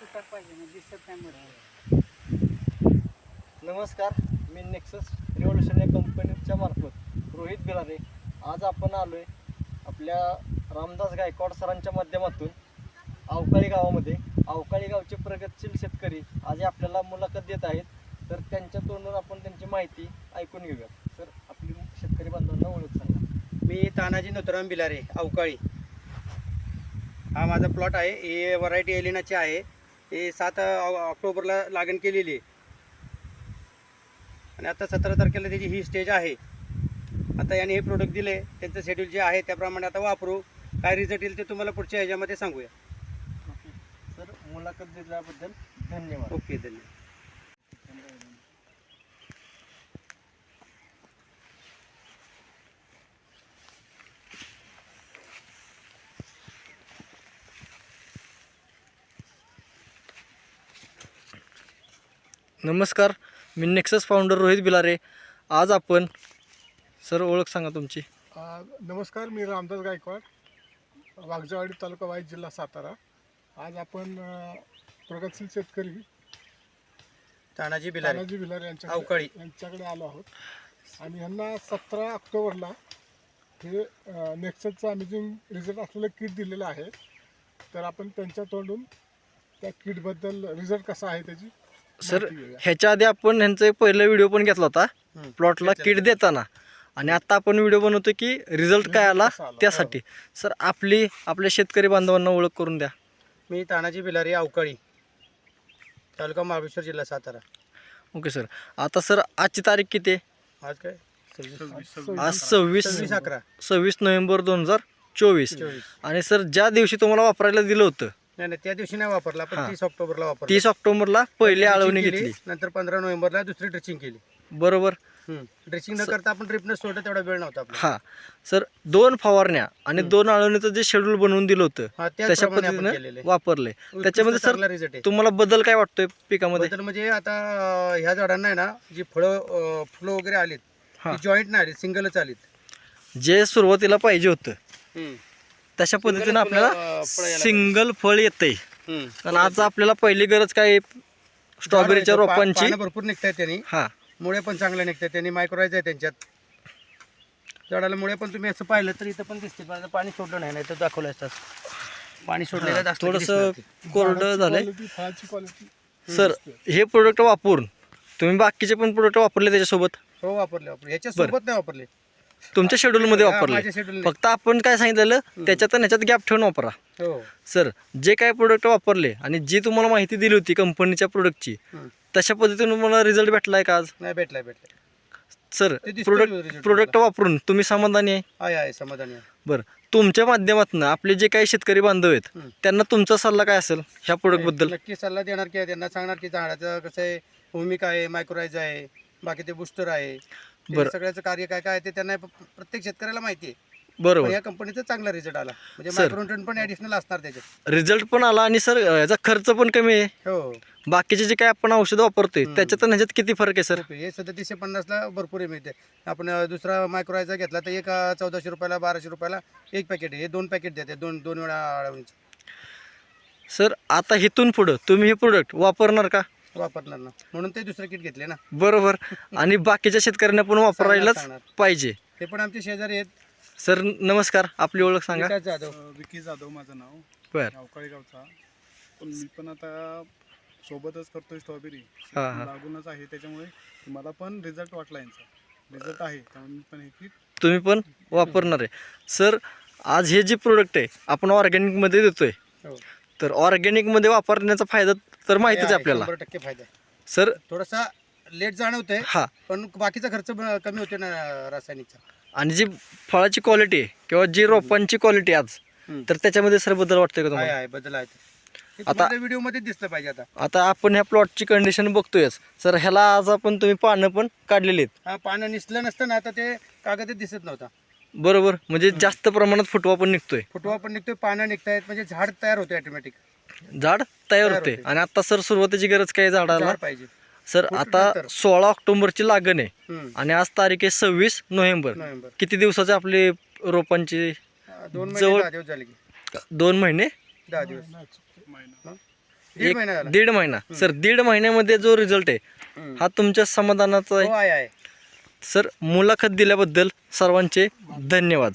तुटक पाहिजे ना दिसत नाही मध्ये नमस्कार मी नेक्सस रिव्होल्युशन या कंपनीच्या मार्फत रोहित बिरारे. आज आपण आलोय आपल्या रामदास गायकवाड सरांच्या माध्यमातून अवकाळी गावामध्ये. अवकाळी गावचे प्रगतशील शेतकरी आज हे आपल्याला मुलाखत देत आहेत. तर त्यांच्या तोंडून आपण त्यांची माहिती ऐकून घेऊया तर आपली शेतकरी बांधवांना ओळख सांगा. मी तानाजी नथुराम बिलारे अवकाळी. हा माझा प्लॉट आहे. हे व्हरायटी एलिनाची आहे. हे सात ऑक्टोबरला लागण केलेली आहे. आणि आता सतरा तारखेला त्याची ही स्टेज आहे. आता याने हे प्रोडक्ट दिले त्यांचं शेड्यूल जे आहे त्याप्रमाणे आता वापरू. काय रिझल्ट येईल ते तुम्हाला पुढच्या ह्याच्यामध्ये सांगूया. ओके तर मुलाखत दिल्याबद्दल धन्यवाद. ओके धन्यवाद. नमस्कार मी नेक्सस फाउंडर रोहित बिलारे. आज आपण सर ओळख सांगा तुमची. नमस्कार मी रामदास गायकवाड वाघजावाडी तालुका वाईट जिल्हा सातारा. आज आपण प्रगतशील शेतकरी तानाजी बिलारे. तानाजी भिलार यांच्या अवकाळी. यांच्याकडे आलो आहोत. आणि यांना सतरा ऑक्टोबरला हे नेक्सटचं अमेझिंग रिझल्ट असलेलं किट दिलेलं आहे. तर आपण त्यांच्या तोंडून त्या किटबद्दल रिझल्ट कसा आहे त्याची सर. ह्याच्या आधी आपण ह्यांचा एक पहिला व्हिडिओ पण घेतला होता. प्लॉटला किट देताना. आणि आता आपण व्हिडिओ बनवतो की रिझल्ट काय आला? त्यासाठी. सर आपली आपल्या शेतकरी बांधवांना ओळख करून द्या. मी तानाजी बिलारे अवकाळी तालुका महाबळेश्वर जिल्हा सातारा. Okay sir. आता सर आजची तारीख किती आहे? आज काय? सव्वीस आज सव्वीस सव्वीस अकरा. सव्वीस नोव्हेंबर दोन हजार चोवीस. आणि सर ज्या दिवशी तुम्हाला वापरायला दिलं होतं नाही नाही त्या दिवशी नाही वापरला. पण तीस ऑक्टोबरला वापरला. तीस ऑक्टोबरला पहिली आळवणी केली, घेतली. नंतर पंधरा नोव्हेंबरला दुसरी ड्रेसिंग केली. बरोबर. ड्रेसिंग न करता आपण ट्रिपनं सोडलं तेवढा वेळ नव्हता हा. सर दोन फवारण्या आणि दोन आळवणीचं जे शेड्यूल बनवून दिलं होतं आपण पद्धतीनं. वापरले. त्याच्यामध्ये सर तुम्हाला बदल काय वाटतोय पिकामध्ये? बदल म्हणजे आता ह्या झाडांना आहे ना जी फळं फुलं वगैरे आलीत. जॉईंट नाही आली सिंगलच आलीत. जे सुरुवातीला पाहिजे होतं. तशा पद्धतीनं आपल्याला सिंगल फळ येतंय. हम्म. आणि आज आपल्याला पहिली गरज काय? आहे? स्ट्रॉबेरीच्या रोपांची. भरपूर निघतात त्यांनी. हा. मुळे पण चांगले निघतात त्यांनी. मायक्रोराईज आहे त्यांच्यात. झाडाला मुळे पण तुम्ही असं पाहिलं तर इथं पण दिसते पण पाणी सोडलं नाही नाही तर दाखवलं असतात. पाणी सोडलेलं जास्त थोडस. कोरडं झालंय. सर हे प्रोडक्ट वापरून तुम्ही बाकीचे पण प्रोडक्ट वापरले त्याच्यासोबत? हो वापरले वापरले. ह्याच्या सोबत नाही वापरले. तुमच्या शेड्यूल मध्ये हा, वापरले माझ्या schedule ने. फक्त आपण काय सांगितलेलं त्याच्यात आणि ह्याच्यात गॅप ठेवून वापरा. हो. सर जे काय प्रोडक्ट वापरले आणि जी तुम्हाला माहिती दिली होती कंपनीच्या प्रोडक्टची. तशा पद्धतीने तुम्हाला रिझल्ट भेटलाय का आज? नाही भेटलाय भेटलाय. सर ते दिसतोय प्रोडक्ट result प्रोडक्ट वापरून तुम्ही समाधानी आहे? आहे आहे समाधानी आहे. बरं तुमच्या माध्यमातून आपले जे काही शेतकरी बांधव आहेत. त्यांना तुमचा सल्ला काय असेल ह्या प्रोडक्टबद्दल? नक्की सल्ला देणार की त्यांना सांगणार की झाडाचं कसं आहे भूमिका आहे मायक्रोराईज आहे बाकी ते बुस्टर आहे. ते बरं. सगळ्याचं कार्य काय काय आहे ते त्यांना प- प्रत्येक शेतकऱ्याला माहिती आहे पण बरोबर या कंपनीचा चांगला रिझल्ट आला. म्हणजे. मायक्रोन्यूट्रन पण ऍडिशनल असणार त्याच्यात. रिझल्ट पण आला आणि सर याचा खर्च पण कमी आहे. हो. बाकीचे जे काही आपण औषधं वापरतोय हम्म. त्याच्यात आणि ह्याच्यात किती फरक आहे सर. हे सदतीसशे पन्नासला भरपूर मिळते. आपण अं, दुसरा मायक्रोरायझा घेतला तर एक अं, चौदाशे रुपयाला बाराशे रुपयाला एक पॅकेट आहे. हे दोन पॅकेट देते. दोन दोन वेळा सर आता इथून पुढं तुम्ही हे प्रोडक्ट वापरणार का? वापरणार ना. म्हणून ते दुसरं किट घेतले ना. बरोबर. आणि बाकीच्या शेतकऱ्यांना पण वापरायलाच सांगणार. पाहिजे. ते पण आमचे शेजारी आहेत. सर नमस्कार. आपली ओळख सांगा. विकास जाधव. विकी जाधव माझं नाव. बर. अवकाळी गावचा. पण मी पण आता सोबतच करतोय स्ट्रॉबेरी. हा, हा. लागूनच आहे त्याच्यामुळे मला पण रिझल्ट वाटला यांचा. रिझल्ट आहे. त्यामुळे मी पण हे की तुम्ही पण वापरणार आहे. सर आज हे जे प्रोडक्ट आहे आपण ऑर्गॅनिकमध्ये देतोय. हो. तर ऑर्गॅनिकमध्ये वापरण्याचा फायदा तर माहितीच आहे आपल्याला. शंभर टक्के फायदा आहे. सर थोडासा लेट जाणवतंय हा. पण बाकीचा खर्च ब- कमी होते ना रासायनिकचा. आणि जी फळाची क्वालिटी आहे किंवा जी रोपांची क्वालिटी आज हम्म. तर त्याच्यामध्ये सर बदल वाटतोय का आहे तुम्हाला? आहे बदल आहे आता- व्हिडिओमध्ये दिसलं पाहिजे आता. आता आपण ह्या प्लॉटची कंडिशन बघतोयच. सर ह्याला आज आपण तुम्ही पानं पण काढलेली आहेत. हा पानं निसलं नसतं ना आता ते कागदच दिसत नव्हता. बरोबर. म्हणजे जास्त प्रमाणात फुटवा पण निघतोय. फुटवा पण निघतोय पानं निघतायत म्हणजे झाड तयार होते ऑटोमॅटिक झाड तयार होते. आणि आता सर सुरुवातीची गरज काय झाडाला? झाड पाहिजे. सर आता. सोळा ऑक्टोबरची लागण आहे. आणि आज तारीख आहे सव्वीस नोव्हेंबर. किती दिवसाचे आपले रोपांची? दोन जवळ- दोन महिने? दहा दिवस. महिना. दीड एक महिना झाला. दीड महिना. सर दीड महिन्यामध्ये जो रिझल्ट आहे. हा तुमच्या समाधानाचा हो आहे. सर मुलाखत दिल्याबद्दल सर्वांचे धन्यवाद.